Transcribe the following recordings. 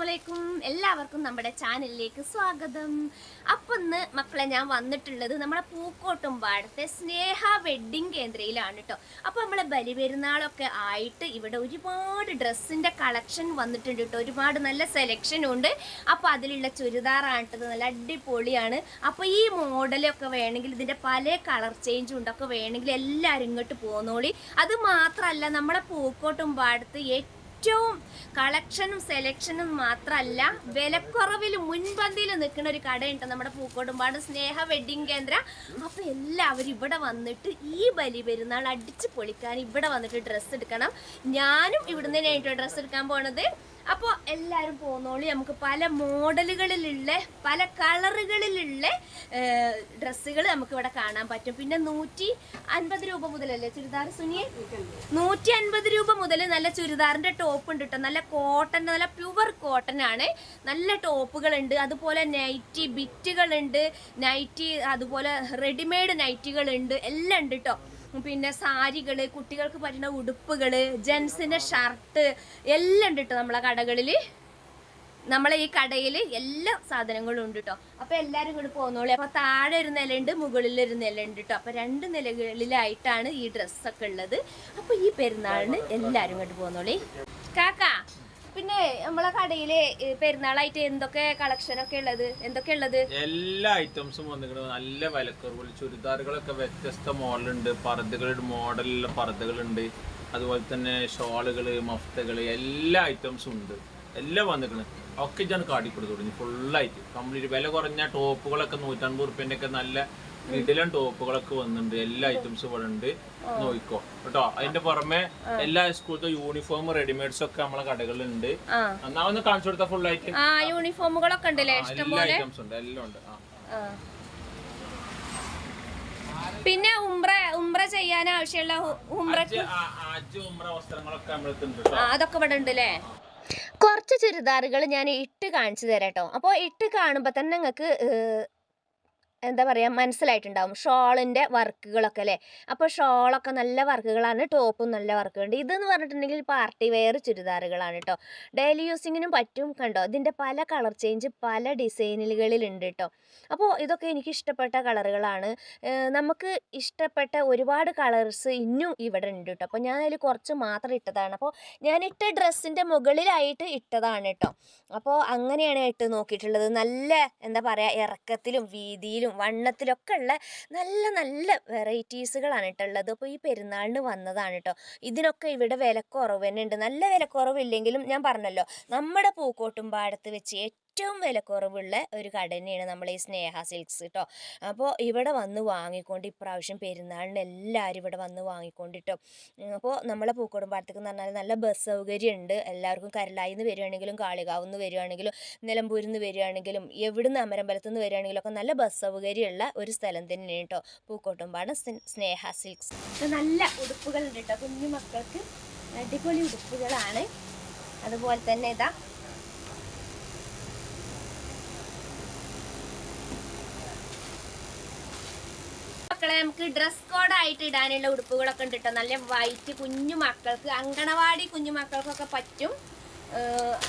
അസ്സലാമലൈക്കും. എല്ലാവർക്കും നമ്മുടെ ചാനലിലേക്ക് സ്വാഗതം. അപ്പം ഇന്ന് മക്കളെ ഞാൻ വന്നിട്ടുള്ളത് നമ്മുടെ പൂക്കോട്ടുംപാടത്തെ സ്നേഹ വെഡ്ഡിങ് കേന്ദ്രയിലാണ് കേട്ടോ അപ്പോൾ നമ്മളെ ബലിപെരുന്നാളൊക്കെ ആയിട്ട് ഇവിടെ ഒരുപാട് ഡ്രസ്സിന്റെ കളക്ഷൻ വന്നിട്ടുണ്ട് കേട്ടോ ഒരുപാട് നല്ല സെലക്ഷനും ഉണ്ട്. അപ്പോൾ അതിലുള്ള ചുരിദാറാണ് കേട്ടത് നല്ല അടിപൊളിയാണ്. അപ്പോൾ ഈ മോഡലൊക്കെ വേണമെങ്കിൽ ഇതിന്റെ പല കളർ ചേഞ്ചും ഉണ്ടൊക്കെ വേണമെങ്കിൽ എല്ലാവരും ഇങ്ങോട്ട് പോന്നോളി. അത് മാത്രമല്ല നമ്മുടെ പൂക്കോട്ടുംപാടത്ത് ഏറ്റവും ഏറ്റവും കളക്ഷനും സെലക്ഷനും മാത്രമല്ല വിലക്കുറവിൽ മുൻപന്തിയിൽ നിൽക്കുന്ന ഒരു കടയുണ്ട് നമ്മുടെ പൂക്കോടുമ്പാട് സ്നേഹ വെഡിങ് കേന്ദ്ര. അപ്പോൾ എല്ലാവരും ഇവിടെ വന്നിട്ട് ഈ ബലി പെരുന്നാൾ അടിച്ച് പൊളിക്കാൻ ഇവിടെ വന്നിട്ട് ഡ്രസ്സ് എടുക്കണം. ഞാനും ഇവിടുന്ന് തന്നെയായിട്ടോ ഡ്രസ്സ് എടുക്കാൻ പോണത്. അപ്പോൾ എല്ലാവരും പോന്നോളി. നമുക്ക് പല മോഡലുകളിലുള്ള പല കളറുകളിലുള്ള ഡ്രസ്സുകൾ നമുക്ക് ഇവിടെ കാണാൻ പറ്റും. പിന്നെ നൂറ്റി അൻപത് രൂപ മുതലല്ലേ ചുരിദാർ സുനിയെ? നൂറ്റി അൻപത് രൂപ മുതൽ നല്ല ചുരിദാറിന്റെ ടോപ്പ് ഉണ്ട് കേട്ടോ നല്ല കോട്ടൺ നല്ല പ്യുവർ കോട്ടൺ ആണ്. നല്ല ടോപ്പുകളുണ്ട് അതുപോലെ നൈറ്റി ബിറ്റുകളുണ്ട് നൈറ്റി അതുപോലെ റെഡിമെയ്ഡ് നൈറ്റികളുണ്ട് എല്ലാം ഉണ്ട് കേട്ടോ പിന്നെ സാരികൾ കുട്ടികൾക്ക് പറ്റുന്ന ഉടുപ്പുകൾ ജെൻസിന്റെ ഷർട്ട് എല്ലാം ഉണ്ട് കേട്ടോ നമ്മളെ കടകളിൽ നമ്മളെ ഈ കടയിൽ എല്ലാ സാധനങ്ങളും ഉണ്ട് കേട്ടോ അപ്പൊ എല്ലാരും ഇങ്ങോട്ട് പോന്നോളി. അപ്പോൾ താഴെ ഒരു നിലയുണ്ട് മുകളിൽ ഒരു നിലയുണ്ട് കേട്ടോ അപ്പോൾ രണ്ട് നിലകളിലായിട്ടാണ് ഈ ഡ്രസ്സൊക്കെ ഉള്ളത്. അപ്പോൾ ഈ പെരുന്നാളിന് എല്ലാരും ഇങ്ങോട്ട് പോന്നോളി. കാക്ക പിന്നെ നമ്മളെ കടയിൽ പെരുന്നാളായിട്ട് എന്തൊക്കെ കളക്ഷൻ ഒക്കെ ഉള്ളത്? എന്തൊക്കെ ഉള്ളത്? എല്ലാ ഐറ്റംസും വന്നിട്ട് നല്ല വിലക്കുറവിൽ ചുരിദാറുകളൊക്കെ വ്യത്യസ്ത മോഡലുണ്ട്. പർദ്ദകളുടെ മോഡലുള്ള പർദ്ദകളുണ്ട്. അതുപോലെ തന്നെ ഷോളുകൾ മഫ്തകൾ എല്ലാ ഐറ്റംസും ഉണ്ട്. എല്ലാം വന്നിക്കണ് ഒക്കെ ഞാൻ കാട്ടിക്കൊടുത്തു തുടങ്ങി ഫുള്ളായിട്ട് കംപ്ലീറ്റ്. വില കുറഞ്ഞ ടോപ്പുകളൊക്കെ നൂറ്റമ്പത് റുപ്യന്റെ ഒക്കെ നല്ല ഇടലം ടോപ്പുകളൊക്കെ വന്നിട്ടുണ്ട്. എല്ലാ ഐറ്റംസും ഇവിടെ ഉണ്ട്. നോക്കിക്കോ. കേട്ടോ. അതിന്റെ പുറമെ എല്ലാ സ്കൂളത്തെ യൂണിഫോം റെഡിമെയ്ഡ്സ് ഒക്കെ നമ്മളെ കടകളിലുണ്ട്. എന്നാ ഒന്ന് കാണിച്ചു കൊടുത്ത ഫുള്ളായിട്ട് ആ യൂണിഫോമുകളൊക്കെ ഉണ്ട് എല്ലാ ഐറ്റംസ് ഉണ്ട്. എല്ലാം ഉണ്ട്. പിന്നെ ഉംറ ഉംറ ചെയ്യാൻ ആവശ്യമുള്ള ഉംറക്ക്? അതൊക്കെ ഇവിടെ ഉണ്ട് അല്ലേ? കുറച്ച് ചുരിദാറുകൾ ഞാൻ ഇട്ട് കാണിച്ചു തരാം കേട്ടോ. അപ്പോൾ ഇട്ട് കാണുമ്പോൾ തന്നെ നിങ്ങൾക്ക് എന്താ പറയുക മനസ്സിലായിട്ടുണ്ടാവും. ഷോളിന്റെ വർക്കുകളൊക്കെ അല്ലേ? അപ്പോൾ ഷോളൊക്കെ നല്ല വർക്കുകളാണ് ടോപ്പും നല്ല വർക്കുകളുണ്ട്. ഇതെന്ന് പറഞ്ഞിട്ടുണ്ടെങ്കിൽ പാർട്ടി വെയർ ചുരിദാറുകളാണ് കേട്ടോ. ഡെയിലി യൂസിങ്ങിനും പറ്റും കണ്ടോ? ഇതിന്റെ പല കളർ ചേഞ്ച് പല ഡിസൈനുകളിലുണ്ട് കേട്ടോ. അപ്പോൾ ഇതൊക്കെ എനിക്ക് ഇഷ്ടപ്പെട്ട കളറുകളാണ്. നമുക്ക് ഇഷ്ടപ്പെട്ട ഒരുപാട് കളേഴ്സ് ഇന്നും ഇവിടെ ഉണ്ട് കേട്ടോ. അപ്പോൾ ഞാൻ അതിൽ കുറച്ച് മാത്രം ഇട്ടതാണ്. അപ്പോൾ ഞാൻ ഇട്ട ഡ്രസ്സിന്റെ മുകളിലായിട്ട് ഇട്ടതാണ് കേട്ടോ. അപ്പോൾ അങ്ങനെയാണ് ഇട്ട് നോക്കിയിട്ടുള്ളത്. നല്ല എന്താ പറയുക ഇറക്കത്തിലും വീതിയിലും വണ്ണത്തിലൊക്കെ ഉള്ള നല്ല നല്ല വെറൈറ്റീസുകളാണ് കേട്ടോ ഉള്ളത്. അപ്പോൾ ഈ പെരുന്നാളിന് വന്നതാണ് കേട്ടോ. ഇതിനൊക്കെ ഇവിടെ വിലക്കുറവ് തന്നെ ഉണ്ട് നല്ല വിലക്കുറവില്ലെങ്കിലും ഞാൻ പറഞ്ഞല്ലോ നമ്മുടെ പൂക്കോട്ടും പാടത്ത് വെച്ച് ഏറ്റവും വിലക്കുറവുള്ള ഒരു കട തന്നെയാണ് നമ്മളെ ഈ സ്നേഹ സിൽക്സ് കേട്ടോ അപ്പോൾ ഇവിടെ വന്ന് വാങ്ങിക്കൊണ്ട് ഇപ്രാവശ്യം പെരുന്നാളിന് എല്ലാവരും ഇവിടെ വന്ന് വാങ്ങിക്കൊണ്ട് കേട്ടോ അപ്പോൾ നമ്മളെ പൂക്കോടുംപാടത്തേക്ക് എന്ന് പറഞ്ഞാൽ നല്ല ബസ് സൗകര്യം ഉണ്ട് എല്ലാവർക്കും കരലായി നിന്ന് വരികയാണെങ്കിലും കാളികാവ് നിന്ന് വരികയാണെങ്കിലും നിലമ്പൂരിൽ നിന്ന് വരികയാണെങ്കിലും എവിടുന്ന് അമരമ്പലത്ത് നിന്ന് വരികയാണെങ്കിലും ഒക്കെ നല്ല ബസ് സൗകര്യമുള്ള ഒരു സ്ഥലം തന്നെയാണ് കേട്ടോ പൂക്കോട്ടുംപാടം സ്നേഹ സിൽക്സ് നല്ല ഉടുപ്പുകളുണ്ട് കേട്ടോ കുഞ്ഞു മക്കൾക്ക് അടിപൊളി ഉടുപ്പുകളാണ്. അതുപോലെ തന്നെ ഇതാ മക്കളെ നമുക്ക് ഡ്രസ് കോഡ് ആയിട്ട് ഇടാനുള്ള ഉടുപ്പുകളൊക്കെ ഉണ്ട് കേട്ടോ നല്ല വൈറ്റ് കുഞ്ഞു മക്കൾക്ക് അങ്കണവാടി കുഞ്ഞു മക്കൾക്കൊക്കെ പറ്റും.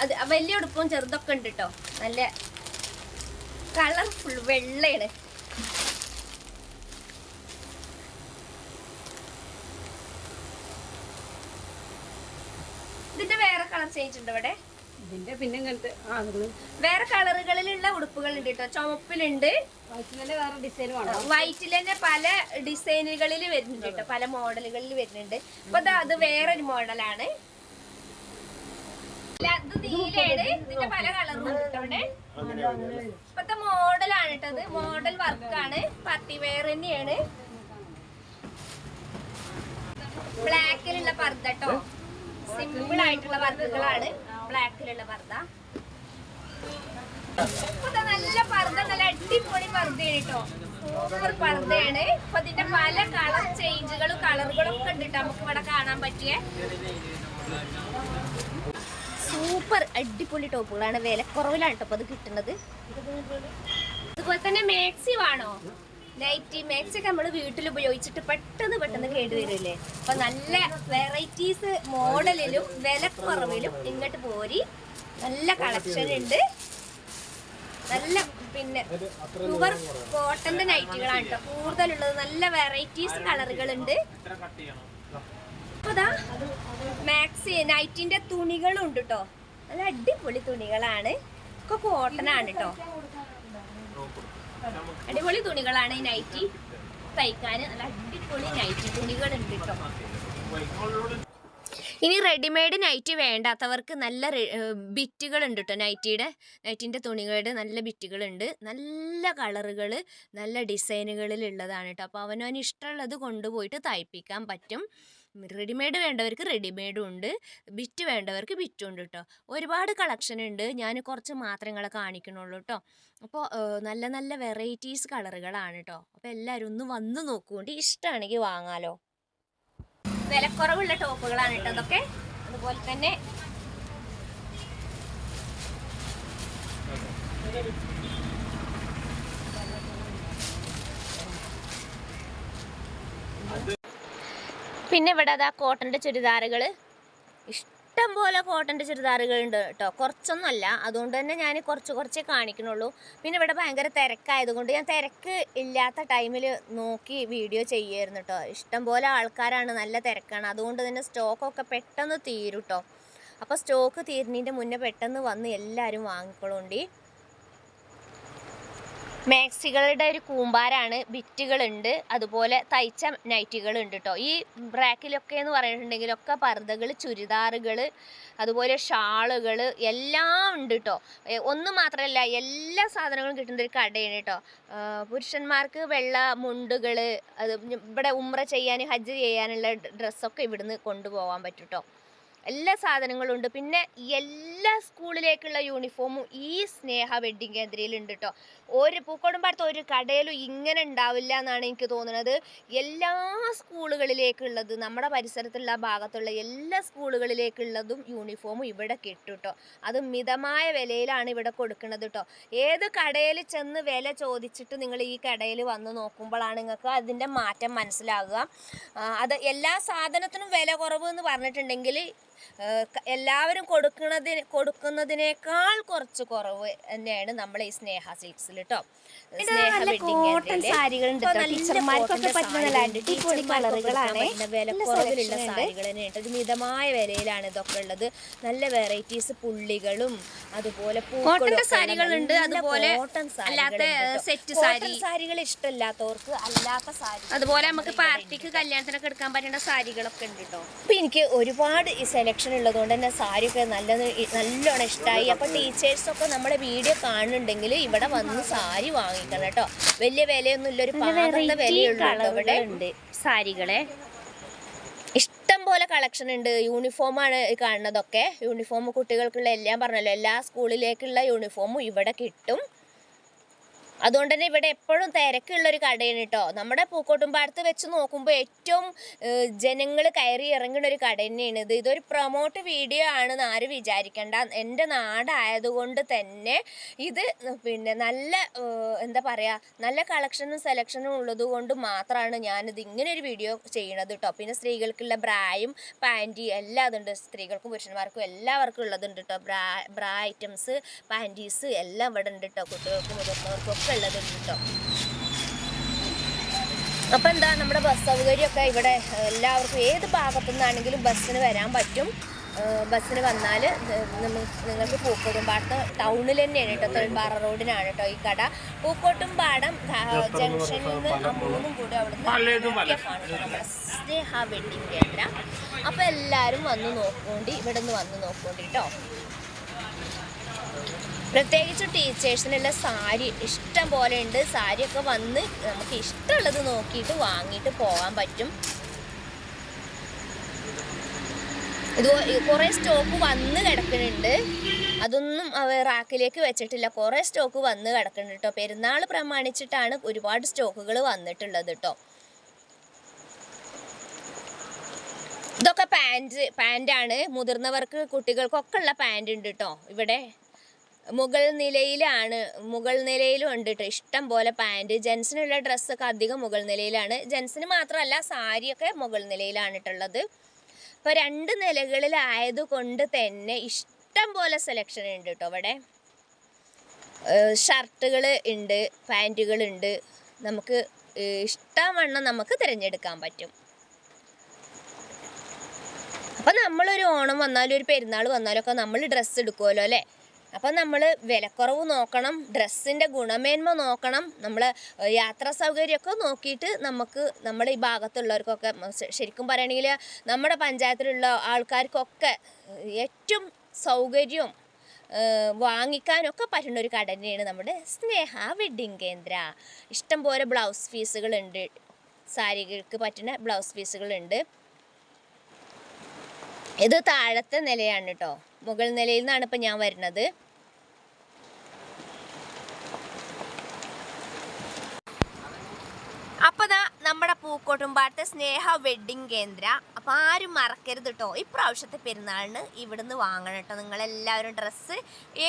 അത് വലിയ ഉടുപ്പും ചെറുതൊക്കെ ഉണ്ട് കേട്ടോ നല്ല കളർഫുൾ വെള്ളയാണ്. ഇതിന്റെ വേറെ കളർ ചേഞ്ച് ഉണ്ട് ഇവിടെ? ഇതിന്റെ പിന്നെ ഇങ്ങനത്തെ ആ വേറെ കളറുകളിലുള്ള ഉടുപ്പുകൾ ഉണ്ട് കേട്ടോ. ചുമപ്പിലുണ്ട് വൈറ്റിൽ തന്നെ പല ഡിസൈനുകളിൽ വരുന്നുണ്ട് കേട്ടോ. പല മോഡലുകളിൽ വരുന്നുണ്ട്. അപ്പൊ അത് വേറൊരു മോഡലാണ്. നീലയാണ്. ഇതിന്റെ പല കളറും ഇപ്പത്തെ മോഡലാണ് കേട്ടത് മോഡൽ വർക്കാണ്. പാർട്ടി വെയർ തന്നെയാണ്. ബ്ലാക്കിലുള്ള പർദ്ദ കേട്ടോ. സിമ്പിൾ ആയിട്ടുള്ള വർക്കുകളാണ്. ബ്ലാക്കിലുള്ള പർദ്ദ. നല്ല പർദ്ദ നല്ല അടിപൊളി പർദ്ദയാണ് കേട്ടോ സൂപ്പർ പർദ്ദയാണ്. ഇപ്പൊ ഇതിന്റെ പല കളർ ചേഞ്ചുകളും കളറുകളും ഒക്കെ ഉണ്ട് നമുക്ക് ഇവിടെ കാണാൻ പറ്റിയ. സൂപ്പർ അടിപൊളി ടോപ്പുകളാണ്. വിലക്കുറവിലാണ് കേട്ടോ അത് കിട്ടുന്നത്. അതുപോലെ തന്നെ മാക്സി വേണോ? നൈറ്റി മാക്സി ഒക്കെ നമ്മൾ വീട്ടിൽ ഉപയോഗിച്ചിട്ട് പെട്ടെന്ന് പെട്ടെന്ന് കേടുവരില്ലേ അപ്പൊ നല്ല വെറൈറ്റീസ് മോഡലിലും വിലക്കുറവിലും ഇങ്ങോട്ട് പോരി നല്ല കളക്ഷൻ ഉണ്ട്. നല്ല പിന്നെ പ്യുവർ കോട്ടന്റെ നൈറ്റികളാണ് കേട്ടോ കൂടുതലുള്ളത് നല്ല വെറൈറ്റീസ് കളറുകൾ ഉണ്ട് എത്ര കട്ട് ചെയ്യണം അപ്പൊ ദാ മാക്സി നൈറ്റിന്റെ തുണികളും ഉണ്ട് കേട്ടോ നല്ല അടിപൊളി തുണികളാണ്. ഒക്കെ കോട്ടൺ ആണ് കേട്ടോ അടിപൊളി തുണികളാണ് ഈ നൈറ്റി തയ്ക്കാൻ നല്ല അടിപൊളി നൈറ്റി തുണികൾ ഉണ്ട് കേട്ടോ ഇനി റെഡിമെയ്ഡ് നൈറ്റി വേണ്ടാത്തവർക്ക് നല്ല ബിറ്റുകൾ ഉണ്ട് കേട്ടോ നൈറ്റിയുടെ നൈറ്റിന്റെ തുണികളുടെ നല്ല ബിറ്റുകളുണ്ട്. നല്ല കളറുകൾ നല്ല ഡിസൈനുകളിൽ ഉള്ളതാണ് കേട്ടോ അപ്പോൾ അവനവന് ഇഷ്ടമുള്ളത് കൊണ്ടുപോയിട്ട് തയ്പ്പിക്കാൻ പറ്റും. റെഡിമെയ്ഡ് വേണ്ടവർക്ക് റെഡിമെയ്ഡും ഉണ്ട്. ബിറ്റ് വേണ്ടവർക്ക് ബിറ്റും ഉണ്ട് കേട്ടോ ഒരുപാട് കളക്ഷൻ ഉണ്ട്. ഞാൻ കുറച്ച് മാത്രങ്ങളെ കാണിക്കണുള്ളൂ കേട്ടോ അപ്പോൾ നല്ല നല്ല വെറൈറ്റീസ് കളറുകളാണ് കേട്ടോ അപ്പോൾ എല്ലാവരും ഒന്ന് വന്ന് നോക്കുകൊണ്ട് ഇഷ്ടമാണെങ്കിൽ വാങ്ങാലോ. വിലക്കുറവുള്ള ടോപ്പുകളാണ് കേട്ടോ അതൊക്കെ അതുപോലെ തന്നെ പിന്നെ ഇവിടെ അതാ കോട്ടന്റെ ചുരിദാറുകൾ ഇഷ്ടം പോലെ കോട്ടന്റെ ചുരിദാറുകൾ ഉണ്ട് കേട്ടോ. കുറച്ചൊന്നുമല്ല. അതുകൊണ്ട് തന്നെ ഞാൻ കുറച്ച് കുറച്ചേ കാണിക്കണുള്ളൂ. പിന്നെ ഇവിടെ ഭയങ്കര തിരക്കായതുകൊണ്ട് ഞാൻ തിരക്ക് ഇല്ലാത്ത ടൈമിൽ നോക്കി വീഡിയോ ചെയ്യുമായിരുന്നു കേട്ടോ. ഇഷ്ടം പോലെ ആൾക്കാരാണ്. നല്ല തിരക്കാണ്. അതുകൊണ്ട് തന്നെ സ്റ്റോക്കൊക്കെ പെട്ടെന്ന് തീരും കേട്ടോ. അപ്പോൾ സ്റ്റോക്ക് തീരുന്നതിന്റെ മുന്നേ പെട്ടെന്ന് വന്ന് എല്ലാവരും വാങ്ങിക്കൊള്ളോണ്ടി മാക്സികളുടെ ഒരു കൂമ്പാരാണ് ബിറ്റുകളുണ്ട് അതുപോലെ തയ്ച്ച നൈറ്റികളുണ്ട് കേട്ടോ ഈ ബ്രാക്കിലൊക്കെ എന്ന് പറഞ്ഞിട്ടുണ്ടെങ്കിൽ ഒക്കെ പർദ്ദകൾ ചുരിദാറുകൾ അതുപോലെ ഷാളുകൾ എല്ലാം ഉണ്ട് കേട്ടോ ഒന്നും മാത്രമല്ല എല്ലാ സാധനങ്ങളും കിട്ടുന്ന ഒരു കടയാണ് കേട്ടോ പുരുഷന്മാർക്ക് വെള്ള മുണ്ടുകൾ അത് ഇവിടെ ഉമ്ര ചെയ്യാൻ ഹജ്ജ് ചെയ്യാനുള്ള ഡ്രസ്സൊക്കെ ഇവിടുന്ന് കൊണ്ടുപോകാൻ പറ്റും കേട്ടോ എല്ലാ സാധനങ്ങളും ഉണ്ട്. പിന്നെ എല്ലാ സ്കൂളിലേക്കുള്ള യൂണിഫോമും ഈ സ്നേഹ വെഡ്ഡിങ് കേന്ദ്രയിലുണ്ട് കേട്ടോ ഒരു പൂക്കോടുംപാടത്ത് ഒരു കടയിലും ഇങ്ങനെ ഉണ്ടാവില്ല എന്നാണ് എനിക്ക് തോന്നുന്നത്. എല്ലാ സ്കൂളുകളിലേക്കുള്ളത് നമ്മുടെ പരിസരത്തുള്ള ഭാഗത്തുള്ള എല്ലാ സ്കൂളുകളിലേക്കുള്ളതും യൂണിഫോമും ഇവിടെ കിട്ടും കേട്ടോ അത് മിതമായ വിലയിലാണ് ഇവിടെ കൊടുക്കുന്നത് കേട്ടോ ഏത് കടയിൽ ചെന്ന് വില ചോദിച്ചിട്ട് നിങ്ങൾ ഈ കടയിൽ വന്ന് നോക്കുമ്പോഴാണ് നിങ്ങൾക്ക് അതിന്റെ മാറ്റം മനസ്സിലാകുക അത് എല്ലാ സാധനത്തിനും വില കുറവ് എന്ന് പറഞ്ഞിട്ടുണ്ടെങ്കിൽ എല്ലാവരും കൊടുക്കുന്നതിന് കൊടുക്കുന്നതിനേക്കാൾ കുറച്ച് കുറവ് തന്നെയാണ് നമ്മൾ ഈ സ്നേഹ സിൽക്സിൽ കേട്ടോ വിലക്കുറവിലുള്ള സാരികൾ തന്നെയാണ്. ഒരു മിതമായ വിലയിലാണ് ഇതൊക്കെ ഉള്ളത്. നല്ല വെറൈറ്റീസ് പുള്ളികളും അതുപോലെ സാരികളുണ്ട്. അതുപോലെ അല്ലാത്ത സെറ്റ് സാരി സാരികൾ ഇഷ്ടമില്ലാത്തവർക്ക് അല്ലാത്ത സാരി അതുപോലെ നമുക്ക് പാർട്ടിക്ക് കല്യാണത്തിനൊക്കെ എടുക്കാൻ പറ്റേണ്ട സാരികളൊക്കെ ഉണ്ട് കേട്ടോ അപ്പൊ എനിക്ക് ഒരുപാട് ഈ സെലക്ഷൻ ഉള്ളതുകൊണ്ട് തന്നെ സാരിയൊക്കെ നല്ല നല്ലോണം ഇഷ്ടമായി അപ്പൊ ടീച്ചേഴ്സൊക്കെ നമ്മുടെ വീഡിയോ കാണുന്നുണ്ടെങ്കിൽ ഇവിടെ വന്ന് സാരി വാങ്ങിക്കണം കേട്ടോ. വലിയ വിലയൊന്നും ഇല്ല ഒരു പാകത്തെ വിലയുള്ളൂ ഇവിടെ. ഉണ്ട് സാരികളെ. ഇഷ്ടം പോലെ കളക്ഷൻ ഉണ്ട്. യൂണിഫോം ആണ് കാണുന്നതൊക്കെ. യൂണിഫോം കുട്ടികൾക്കുള്ള എല്ലാം പറഞ്ഞല്ലോ. എല്ലാ സ്കൂളിലേക്കുള്ള യൂണിഫോമും ഇവിടെ കിട്ടും. അതുകൊണ്ട് തന്നെ ഇവിടെ എപ്പോഴും തിരക്കുള്ളൊരു കടയാണ് കേട്ടോ നമ്മുടെ പൂക്കോട്ടുംപാടത്ത് വെച്ച് നോക്കുമ്പോൾ ഏറ്റവും ജനങ്ങൾ കയറി ഇറങ്ങുന്ന ഒരു കട തന്നെയാണ് ഇത്. ഇതൊരു പ്രൊമോട്ട് വീഡിയോ ആണെന്ന് ആരും വിചാരിക്കേണ്ട. എന്റെ നാടായതുകൊണ്ട് തന്നെ ഇത് പിന്നെ നല്ല എന്താ പറയുക നല്ല കളക്ഷനും സെലക്ഷനും ഉള്ളത് കൊണ്ട് മാത്രമാണ് ഞാനിത് ഇങ്ങനെ ഒരു വീഡിയോ ചെയ്യണത് കേട്ടോ പിന്നെ സ്ത്രീകൾക്കുള്ള ബ്രായും പാന്റി എല്ലാം അതുണ്ട്. സ്ത്രീകൾക്കും പുരുഷന്മാർക്കും എല്ലാവർക്കും ഉള്ളതുണ്ട് കേട്ടോ ബ്രാ ബ്രാ ഐറ്റംസ് പാന്റീസ് എല്ലാം ഇവിടെ ഉണ്ട് കേട്ടോ കുട്ടികൾക്കും മുതിർന്നവർക്കും ഒക്കെ ഉള്ളതുണ്ട് കേട്ടോ. അപ്പം എന്താ നമ്മുടെ ബസ് സൗകര്യമൊക്കെ ഇവിടെ എല്ലാവർക്കും ഏത് ഭാഗത്തു നിന്നാണെങ്കിലും ബസ്സിന് വരാൻ പറ്റും. ബസ്സിന് വന്നാൽ നിങ്ങൾക്ക് പൂക്കോട്ടുംപാടത്ത് ടൗണിൽ തന്നെയാണ് കേട്ടോ തൊഴിൽപാറ റോഡിനാണ് കേട്ടോ ഈ കട. പൂക്കോട്ടുംപാടം പാടം ജംഗ്ഷനിൽ നിന്ന് മൂന്നും കൂടി അവിടെ. അവിടുന്ന് സ്നേഹ വെഡിങ് കേട്ട അപ്പോൾ എല്ലാരും വന്ന് നോക്കോണ്ടി ഇവിടെ നിന്ന് വന്ന് നോക്കുകൊണ്ട് കേട്ടോ. പ്രത്യേകിച്ച് ടീച്ചേഴ്സിനുള്ള സാരി ഇഷ്ടം പോലെ ഉണ്ട്. സാരിയൊക്കെ വന്ന് നമുക്ക് ഇഷ്ടമുള്ളത് നോക്കിയിട്ട് വാങ്ങിയിട്ട് പോകാൻ പറ്റും. ഇത് കുറേ സ്റ്റോക്ക് വന്ന് കിടക്കുന്നുണ്ട്. അതൊന്നും അവ റാക്കിലേക്ക് വെച്ചിട്ടില്ല. കുറേ സ്റ്റോക്ക് വന്ന് കിടക്കുന്നുണ്ട് കേട്ടോ പെരുന്നാൾ പ്രമാണിച്ചിട്ടാണ് ഒരുപാട് സ്റ്റോക്കുകൾ വന്നിട്ടുള്ളത് കേട്ടോ ഇതൊക്കെ പാന്റ് പാന്റാണ് മുതിർന്നവർക്ക് കുട്ടികൾക്കൊക്കെ ഉള്ള പാന്റ് ഉണ്ട് കേട്ടോ ഇവിടെ മുകൾ നിലയിലാണ് മുകൾ നിലയിലും ഉണ്ട് കേട്ടോ ഇഷ്ടം പോലെ പാന്റ് ജെൻസിനുള്ള ഡ്രസ്സൊക്കെ അധികം മുകൾ നിലയിലാണ്. ജെൻസിന് മാത്രമല്ല സാരിയൊക്കെ മുകൾ നിലയിലാണ് ഇട്ടുള്ളത് ഇപ്പോൾ രണ്ട് നിലകളിലായത് കൊണ്ട് തന്നെ ഇഷ്ടം പോലെ സെലക്ഷൻ ഉണ്ട് കേട്ടോ അവിടെ ഷർട്ടുകൾ ഉണ്ട് പാന്റുകളുണ്ട് നമുക്ക് ഇഷ്ടം ഇഷ്ടവണ്ണം നമുക്ക് തിരഞ്ഞെടുക്കാൻ പറ്റും. അപ്പം നമ്മളൊരു ഓണം വന്നാലും ഒരു പെരുന്നാൾ വന്നാലും ഒക്കെ നമ്മൾ ഡ്രസ്സ് എടുക്കുമല്ലോ അല്ലേ? അപ്പം നമ്മൾ വിലക്കുറവ് നോക്കണം ഡ്രസ്സിന്റെ ഗുണമേന്മ നോക്കണം നമ്മൾ യാത്രാ സൗകര്യമൊക്കെ നോക്കിയിട്ട് നമുക്ക് നമ്മുടെ ഈ ഭാഗത്തുള്ളവർക്കൊക്കെ ശരിക്കും പറയുകയാണെങ്കിൽ നമ്മുടെ പഞ്ചായത്തിലുള്ള ആൾക്കാർക്കൊക്കെ ഏറ്റവും സൗകര്യവും വാങ്ങിക്കാനൊക്കെ പറ്റുന്ന ഒരു കട നമ്മുടെ സ്നേഹ വെഡ്ഡിങ് കേന്ദ്ര. ഇഷ്ടംപോലെ ബ്ലൗസ് പീസുകളുണ്ട്. സാരികൾക്ക് പറ്റുന്ന ബ്ലൗസ് പീസുകളുണ്ട്. ഇത് താഴത്തെ നിലയാണ് കേട്ടോ മുകൾ നിലയിൽ നിന്നാണ് ഇപ്പം ഞാൻ വരുന്നത്. അപ്പോൾ ദാ നമ്മുടെ പൂക്കോട്ടുംപാടത്തെ സ്നേഹ വെഡ്ഡിങ് കേന്ദ്ര. അപ്പോൾ ആരും മറക്കരുത് കേട്ടോ ഇപ്രാവശ്യത്തെ പെരുന്നാളിന് ഇവിടുന്ന് വാങ്ങണം കേട്ടോ നിങ്ങളെല്ലാവരും ഡ്രസ്സ്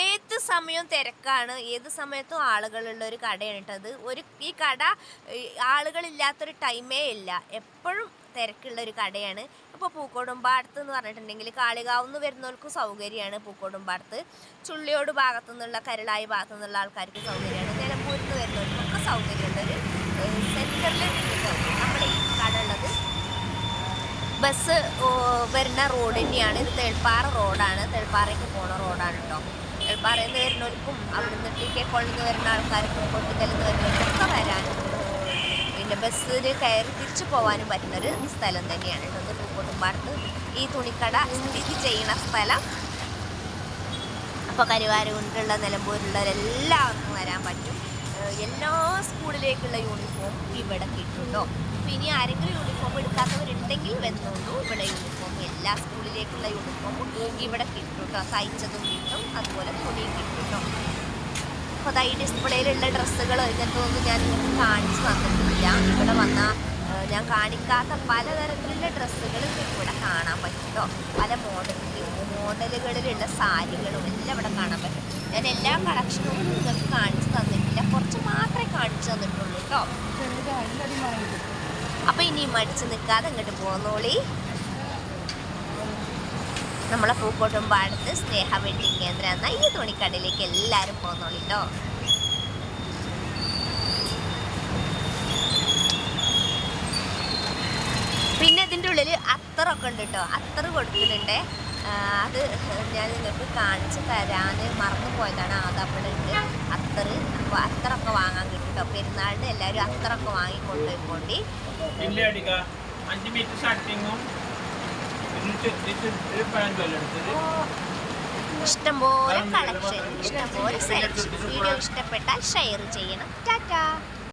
ഏത് സമയവും തിരക്കാണ്. ഏത് സമയത്തും ആളുകളുള്ള ഒരു കടയാണ് കേട്ടോ അത് ഒരു ഈ കട ആളുകളില്ലാത്തൊരു ടൈമേ ഇല്ല. എപ്പോഴും തിരക്കുള്ള ഒരു കടയാണ്. അപ്പോൾ പൂക്കോടുംപാടത്ത് എന്ന് പറഞ്ഞിട്ടുണ്ടെങ്കിൽ കാളികാവ് നിന്ന് വരുന്നവർക്ക് സൗകര്യമാണ് പൂക്കോടുംപാടത്ത്. ചുള്ളിയോട് ഭാഗത്തു നിന്നുള്ള കരളായി ഭാഗത്തു നിന്നുള്ള ആൾക്കാർക്ക് സൗകര്യമാണ്. നിലമ്പൂരിൽ നിന്ന് വരുന്നവർക്കൊക്കെ സൗകര്യമുണ്ട് ഒരു സെന്ററിൽ നമ്മുടെ ഈ കട ഉള്ളത് ബസ് വരുന്ന റോഡ് തന്നെയാണ്. ഇത് തേൾപ്പാറ റോഡാണ്. തേൾപ്പാറയ്ക്ക് പോണ റോഡാണ് കേട്ടോ തേൾപ്പാറയിൽ നിന്ന് വരുന്നവർക്കും അവിടെ നിന്ന് ടി കെ കോളിൽ നിന്ന് വരുന്ന ആൾക്കാർക്കും കൊട്ടിക്കലിൽ നിന്ന് വരുന്നവർക്കൊക്കെ വരാനും പിന്നെ ബസ്സിൽ കയറി തിരിച്ചു പോകാനും പറ്റുന്നൊരു സ്ഥലം തന്നെയാണ് കേട്ടോ. പൂക്കോട്ടുംപാടത്ത് ഈ തുണിക്കട സ്ഥിതി ചെയ്യുന്ന സ്ഥലം. അപ്പോൾ കരുവാരുകൊണ്ടുള്ള നിലമ്പൂരിലുള്ളവരെല്ലാവർക്കും വരാൻ പറ്റും. എല്ലാ സ്കൂളിലേക്കുള്ള യൂണിഫോം ഇവിടെ കിട്ടുന്നുണ്ടോ അപ്പം ഇനി ആരെങ്കിലും യൂണിഫോം എടുക്കാത്തവരുണ്ടെങ്കിൽ വന്നോളൂ. ഇവിടെ യൂണിഫോം എല്ലാ സ്കൂളിലേക്കുള്ള യൂണിഫോമും ഇവിടെ കിട്ടും കേട്ടോ തയ്ച്ചതും കിട്ടും അതുപോലെ തുണിയും കിട്ടും കേട്ടോ അപ്പോൾ ഈ ഡിസ്പ്ലേയിലുള്ള ഡ്രസ്സുകൾ ഇങ്ങനത്തെ ഒന്നും ഞാൻ നിങ്ങൾക്ക് കാണിച്ചു തന്നിട്ടില്ല ഇവിടെ വന്ന ഞാൻ കാണിക്കാത്ത പലതരത്തിലുള്ള ഡ്രസ്സുകൾ നിങ്ങൾക്ക് ഇവിടെ കാണാൻ പറ്റും കേട്ടോ പല മോഡലിലും മോഡലുകളിലുള്ള സാരികളും എല്ലാം ഇവിടെ കാണാൻ പറ്റും. ഞാൻ എല്ലാ കളക്ഷനും നിങ്ങൾക്ക് കാണിച്ചു തന്നിട്ടില്ല. കുറച്ച് മാത്രമേ കാണിച്ചു തന്നിട്ടുള്ളൂ കേട്ടോ അപ്പോൾ ഇനി മടിച്ച് നിൽക്കാതെ അങ്ങോട്ട് പോന്നോളി. നമ്മളെ പൂക്കോട്ടും പാടത്ത് സ്നേഹ വെഡിങ് കേന്ദ്രം എന്ന ഈ തുണിക്കടയിലേക്ക് എല്ലാവരും പോകുന്നുള്ളൂ കേട്ടോ പിന്നെ ഇതിന്റെ ഉള്ളിൽ അത്തറൊക്കെ ഉണ്ട് കേട്ടോ അത്തറ് കൊടുക്കുന്നുണ്ട് അത് ഞാൻ നിങ്ങൾക്ക് കാണിച്ച് തരാൻ മറന്നു പോയതാണ്. അവിടെ ഉണ്ട് അത്തറ്. അപ്പോൾ അത്തറൊക്കെ വാങ്ങാൻ കിട്ടും കേട്ടോ പെരുന്നാളിന് എല്ലാവരും അത്തറൊക്കെ വാങ്ങി കൊണ്ടുപോയിക്കൊണ്ടി മീറ്റർ ഒരു പാന്റും അല്ല എടുത്തത് ഇഷ്ടംപോലെ കളക്ഷൻ ഇഷ്ടംപോലെ സെലക്ഷൻ വീഡിയോ ഇഷ്ടപ്പെട്ടാൽ ഷെയർ ചെയ്യണം. ടാറ്റാ.